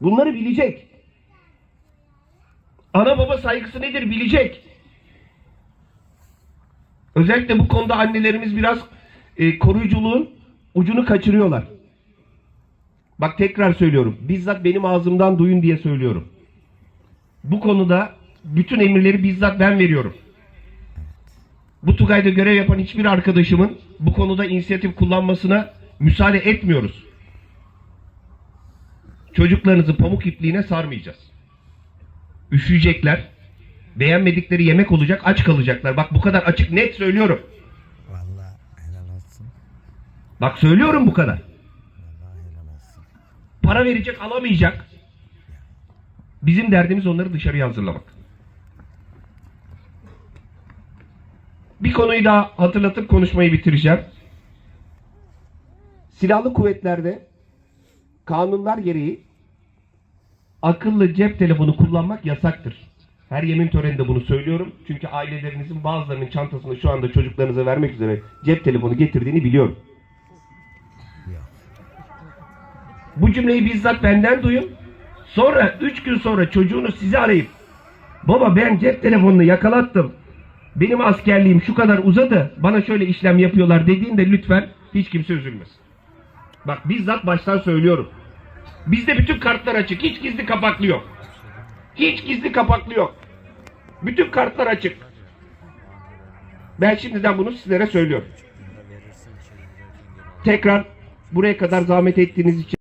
Bunları bilecek. Ana baba saygısı nedir bilecek. Özellikle bu konuda annelerimiz biraz e, koruyuculuğun ucunu kaçırıyorlar. Bak tekrar söylüyorum. Bizzat benim ağzımdan duyun diye söylüyorum. Bu konuda bütün emirleri bizzat ben veriyorum. Bu Tugay'da görev yapan hiçbir arkadaşımın bu konuda inisiyatif kullanmasına müsaade etmiyoruz. Çocuklarınızı pamuk ipliğine sarmayacağız. Üşüyecekler. Beğenmedikleri yemek olacak, aç kalacaklar. Bak bu kadar açık net söylüyorum. Vallahi helal olsun. Bak söylüyorum bu kadar. Vallahi helal olsun. Para verecek, alamayacak. Bizim derdimiz onları dışarıya hazırlamak. Bir konuyu daha hatırlatıp konuşmayı bitireceğim. Silahlı kuvvetlerde kanunlar gereği akıllı cep telefonu kullanmak yasaktır. Her yemin töreninde bunu söylüyorum. Çünkü ailelerinizin bazılarının çantasında şu anda çocuklarınıza vermek üzere cep telefonu getirdiğini biliyorum. Bu cümleyi bizzat benden duyun. Sonra 3 gün sonra çocuğunu sizi arayıp baba ben cep telefonunu yakalattım. Benim askerliğim şu kadar uzadı. Bana şöyle işlem yapıyorlar dediğinde lütfen hiç kimse üzülmesin. Bak bizzat baştan söylüyorum. Bizde bütün kartlar açık. Hiç gizli kapaklı yok. Hiç gizli kapaklı yok. Bütün kartlar açık. Ben şimdiden bunu sizlere söylüyorum. Tekrar buraya kadar zahmet ettiğiniz için